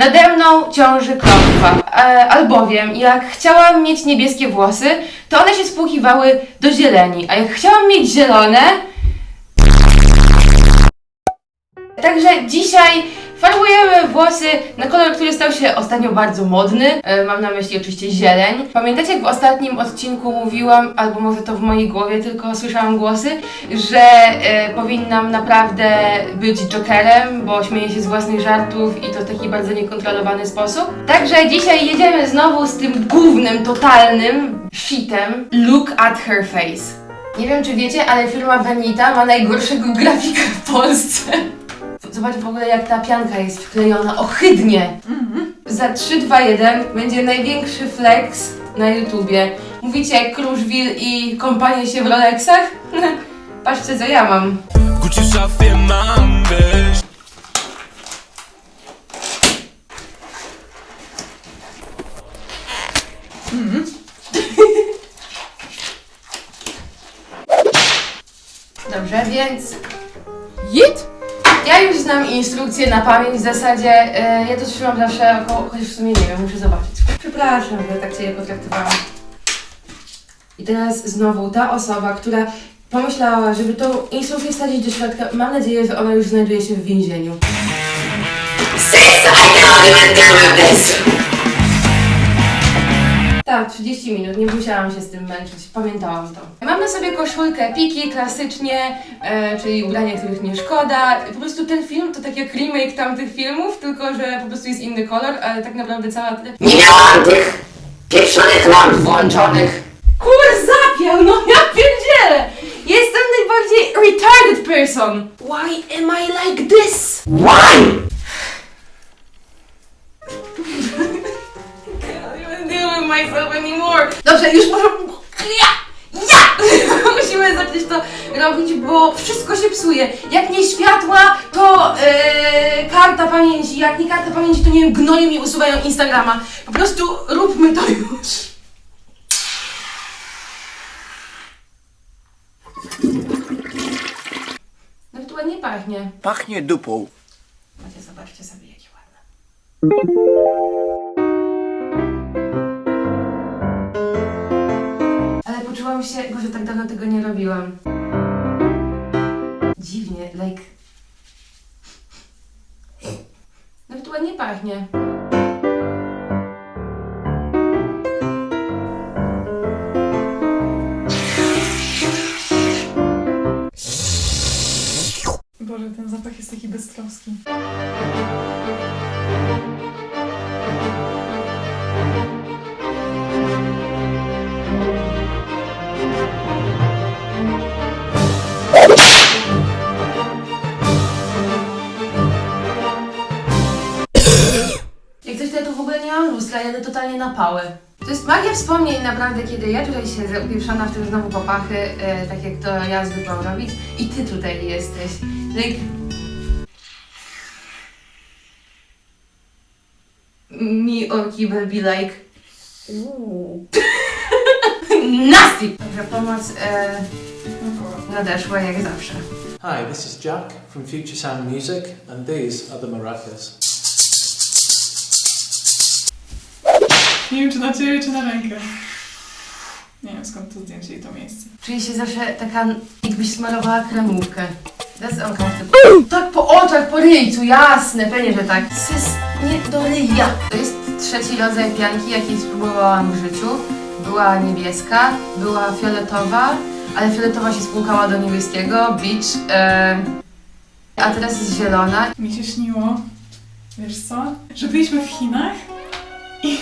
Nade mną ciąży klątwa, e, albowiem jak chciałam mieć niebieskie włosy, to one się spłukiwały do zieleni, a jak chciałam mieć zielone... Także dzisiaj farbujemy włosy na kolor, który stał się ostatnio bardzo modny. E, mam na myśli oczywiście zieleń. Pamiętacie, jak w ostatnim odcinku mówiłam, albo może to w mojej głowie tylko słyszałam głosy, że e, powinnam naprawdę być jokerem, bo śmieję się z własnych żartów i to w taki bardzo niekontrolowany sposób. Także dzisiaj jedziemy znowu z tym głównym, totalnym shitem Look at her face. Nie wiem, czy wiecie, ale firma Venita ma najgorszego grafika w Polsce. Zobacz w ogóle, jak ta pianka jest wklejona ohydnie. Za 3, 2, 1 będzie największy flex na YouTubie. Mówicie jak Kruszwil i kompanie się w Rolexach? Patrzcie, co ja mam. Gucci w szafie mam, wiesz Dobrze, więc... Jit? Ja już znam instrukcję na pamięć w zasadzie. e, ja to trzymam zawsze około, chociaż w sumie nie wiem, muszę zobaczyć. Przepraszam, że tak Cię potraktowałam. I teraz znowu ta osoba, która pomyślała, żeby tą instrukcję wsadzić do środka, mam nadzieję, że ona już znajduje się w więzieniu. Tak, 30 minut, nie musiałam się z tym męczyć, pamiętałam to. Mam na sobie koszulkę Piki, klasycznie, e, czyli ubrania, których nie szkoda. Po prostu ten film to tak jak remake tamtych filmów, tylko że po prostu jest inny kolor, ale tak naprawdę cała... Nie miałam tych pieprzonych lamp włączonych. Kur zapiał, no ja pierdzielę! Jestem najbardziej retarded person! Why am I like this? Why? Myself anymore. Dobrze, już może... Ja! Ja! Musimy zacząć to robić, bo wszystko się psuje. Jak nie światła, to e, karta pamięci. Jak nie karta pamięci, to nie wiem, gnoje mi usuwają Instagrama. Po prostu róbmy to już. Nawet ładnie pachnie. Pachnie dupą. Macie, zobaczcie sobie, jakie ładne. Poczułam się, bo że tak dawno tego nie robiłam. Dziwnie, like... Nawet ładnie pachnie. Boże, ten zapach jest taki beztroski. Lustra, jadę totalnie na pałę. To jest magia wspomnień naprawdę, kiedy ja tutaj siedzę upieprzona w tym znowu popachy, e, tak jak to ja zwykłam robić i ty tutaj jesteś. Like... Me or Kibel be like... Nasty! Także pomoc e, nadeszła jak zawsze. Hi, this is Jack from Future Sound Music, and these are the maracas. Nie wiem, czy na ciebie, czy na rękę. Nie wiem, skąd to zdjęcie i to miejsce. Czuję się zawsze taka, jakbyś smarowała kremówkę. That's uncomfortable. Tak po oczach, po ryjcu, jasne, pewnie, że tak. Sys, nie do ryja. To jest trzeci rodzaj pianki, jakiej spróbowałam w życiu. Była niebieska, była fioletowa, ale fioletowa się spłukała do niebieskiego, beach, e, a teraz jest zielona. Mi się śniło, wiesz co, że byliśmy w Chinach i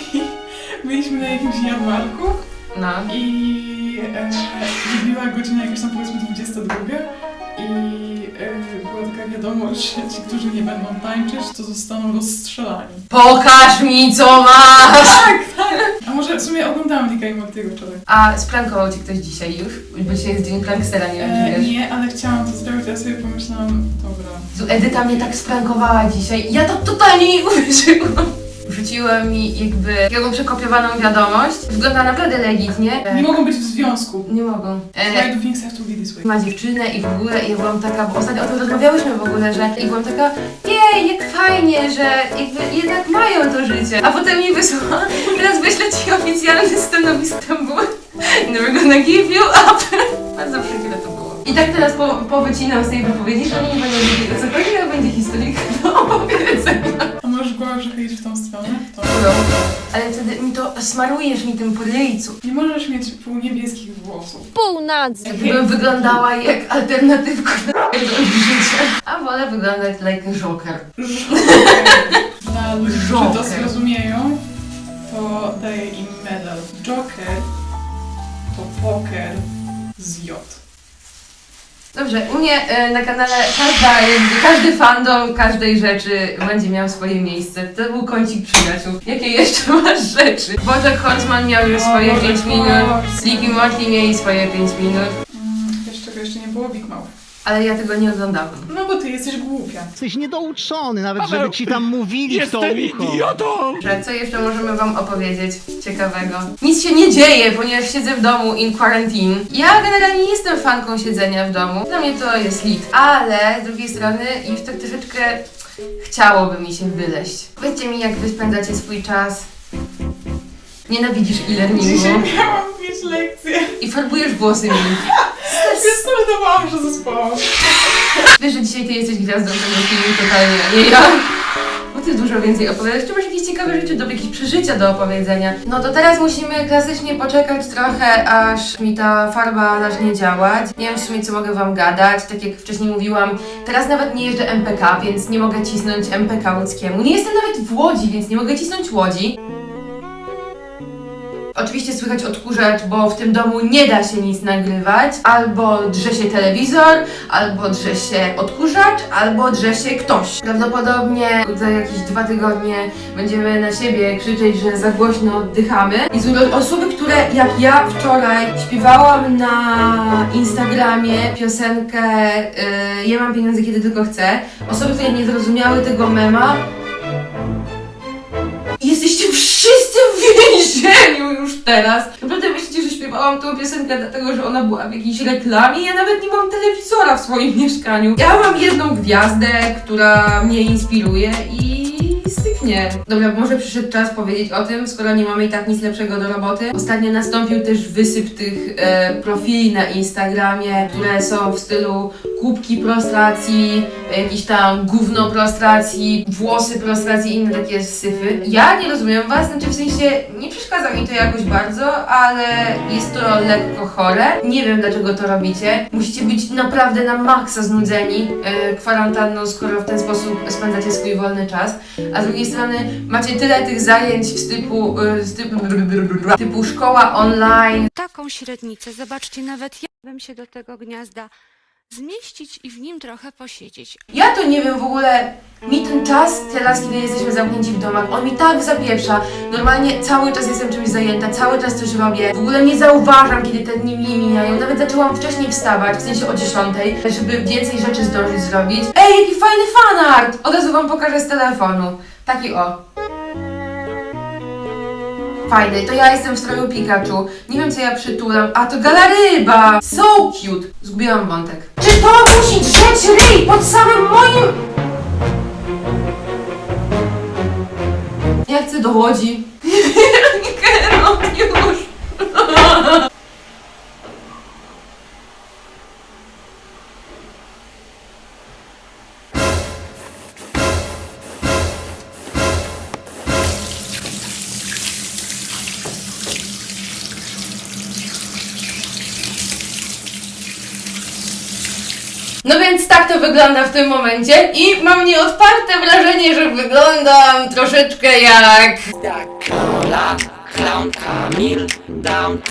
byliśmy na jakimś jarmarku No. i e, wybiła godzina jakaś tam powiedzmy 22 i e, była taka wiadomość, że ci, którzy nie będą tańczyć, to zostaną rozstrzelani. Pokaż mi, co masz! A może w sumie oglądałam Nika i Mortiego wczoraj. A sprankował ci ktoś dzisiaj już? Bo dzisiaj jest dzień prankstera, nie wiem, czy E, wiesz. nie, ale chciałam to zrobić, ja sobie pomyślałam, dobra. Jezu, Edyta mnie tak sprankowała dzisiaj. Ja to totalnie nie uwierzyłam. Wrzuciła mi jakby taką przekopiowaną wiadomość. Wygląda naprawdę legitnie. Nie mogą być w związku. Nie mogą. Why E, do things have to be this way? ma dziewczynę i w ogóle i ja byłam taka, bo ostatnio o tym rozmawiałyśmy w ogóle, że i byłam taka, jej, jak fajnie, że jakby jednak mają to życie. A potem mi wysłała, teraz wyślę ci oficjalne stanowisko, bo never gonna give you up. Bardzo przykre to było. I tak teraz po, powycinam z tej wypowiedzi, że oni nie będą wiedzieli o co chodzi, a będzie historyjka do opowiedzenia. Ale wtedy mi to smarujesz mi tym po ryjcu. Nie możesz mieć półniebieskich włosów. Jakbym wyglądała jak alternatywka do życia. A wolę wyglądać like joker. Dla ludzi, którzy Joker. to zrozumieją, to daję im medal. Joker to poker z J. Dobrze, u mnie e, na kanale każda, jakby, każdy fandom każdej rzeczy będzie miał swoje miejsce. To był kącik przyjaciół. Jakie jeszcze masz rzeczy? Bojack Horseman miał już swoje O, 5 Bojack minut. Sleepy Motley mieli swoje 5 minut, ale ja tego nie oglądałam. No bo ty jesteś głupia. Jesteś niedouczony, nawet żeby ci tam mówili w to ucho. Dobrze, co jeszcze możemy wam opowiedzieć ciekawego? Nic się nie dzieje, ponieważ siedzę w domu in quarantine. Ja generalnie nie jestem fanką siedzenia w domu. Dla mnie to jest lit. Ale z drugiej strony już tak troszeczkę chciałoby mi się wyleść. Powiedzcie mi, jak wy spędzacie swój czas. Nienawidzisz e-learningu Dzisiaj miałam mieć lekcję. i farbujesz włosy mi. Więc startowałam, że zespołam. Wiesz, że dzisiaj ty jesteś gwiazdą tego filmu totalnie, a nie ja. Bo ty dużo więcej opowiadasz. Czy masz jakieś ciekawe rzeczy, do jakieś przeżycia do opowiedzenia? No to teraz musimy klasycznie poczekać trochę, aż mi ta farba zacznie działać. Nie wiem w sumie, co mogę wam gadać. Tak jak wcześniej mówiłam, teraz nawet nie jeżdżę MPK, więc nie mogę cisnąć MPK łódzkiemu. Nie jestem nawet w Łodzi, więc nie mogę cisnąć Łodzi. Oczywiście słychać odkurzacz, bo w tym domu nie da się nic nagrywać. Albo drze się telewizor, albo drze się odkurzacz, albo drze się ktoś. Prawdopodobnie za jakieś dwa tygodnie będziemy na siebie krzyczeć, że za głośno oddychamy. I są osoby, które jak ja wczoraj śpiewałam na Instagramie piosenkę yy, Ja mam pieniądze kiedy tylko chcę. Osoby, które nie zrozumiały tego mema, Jesteście wszyscy w więzieniu już teraz. Naprawdę myślicie, że śpiewałam tą piosenkę dlatego, że ona była w jakiejś reklamie? Ja nawet nie mam telewizora w swoim mieszkaniu. Ja mam jedną gwiazdę, która mnie inspiruje i styknie. Dobra, może przyszedł czas powiedzieć o tym, skoro nie mamy i tak nic lepszego do roboty. Ostatnio nastąpił też wysyp tych e, profili na Instagramie, które są w stylu kubki prostracji, jakiś tam gówno prostracji, włosy prostracji i inne takie syfy. Ja nie rozumiem was, znaczy w sensie nie przeszkadza mi to jakoś bardzo, ale jest to lekko chore. Nie wiem dlaczego to robicie. Musicie być naprawdę na maksa znudzeni e, kwarantanną, skoro w ten sposób spędzacie swój wolny czas. A z drugiej strony macie tyle tych zajęć w typu, e, z typu, typu szkoła online, taką średnicę. Zobaczcie, nawet ja bym się do tego gniazda zmieścić i w nim trochę posiedzieć. Ja to nie wiem w ogóle. Mi ten czas, teraz kiedy jesteśmy zamknięci w domach, on mi tak zapieprza. Normalnie cały czas jestem czymś zajęta, cały czas coś robię. W ogóle nie zauważam, kiedy te dni mi mijają. Nawet zaczęłam wcześniej wstawać, w sensie o 10, żeby więcej rzeczy zdążyć zrobić. Ej, jaki fajny fanart! Od razu wam pokażę z telefonu. Taki o. Fajny, to ja jestem w stroju Pikachu. Nie wiem co ja przytulam. A to galaryba! So cute! Zgubiłam wątek. Czy to musi drzeć ryj pod samym moim... Ja chcę do Łodzi. Geralt, już. No więc tak to wygląda w tym momencie i mam nieodparte wrażenie, że wyglądam troszeczkę jak... Clown, Kamil, down,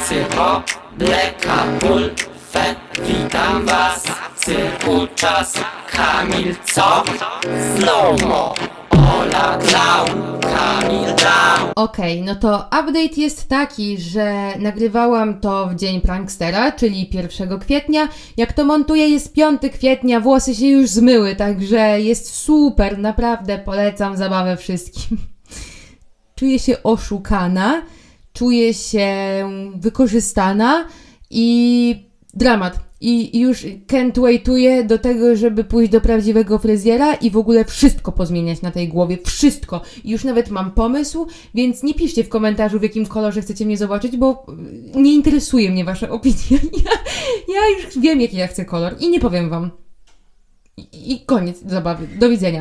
witam was, cyrku czas, Kamil, co? Slow-mo, Ola, clown, Kamil. Okej, no to update jest taki, że nagrywałam to w dzień prankstera, czyli 1 kwietnia. Jak to montuję jest 5 kwietnia, włosy się już zmyły, także jest super, naprawdę polecam zabawę wszystkim. czuję się oszukana, czuję się wykorzystana i dramat. I już can't waituję do tego, żeby pójść do prawdziwego fryzjera i w ogóle wszystko pozmieniać na tej głowie. Wszystko. I już nawet mam pomysł, więc nie piszcie w komentarzu, w jakim kolorze chcecie mnie zobaczyć, bo y, nie interesuje mnie wasza opinia. Ja, ja już wiem, jaki ja chcę kolor i nie powiem wam. I, i koniec zabawy. Do widzenia.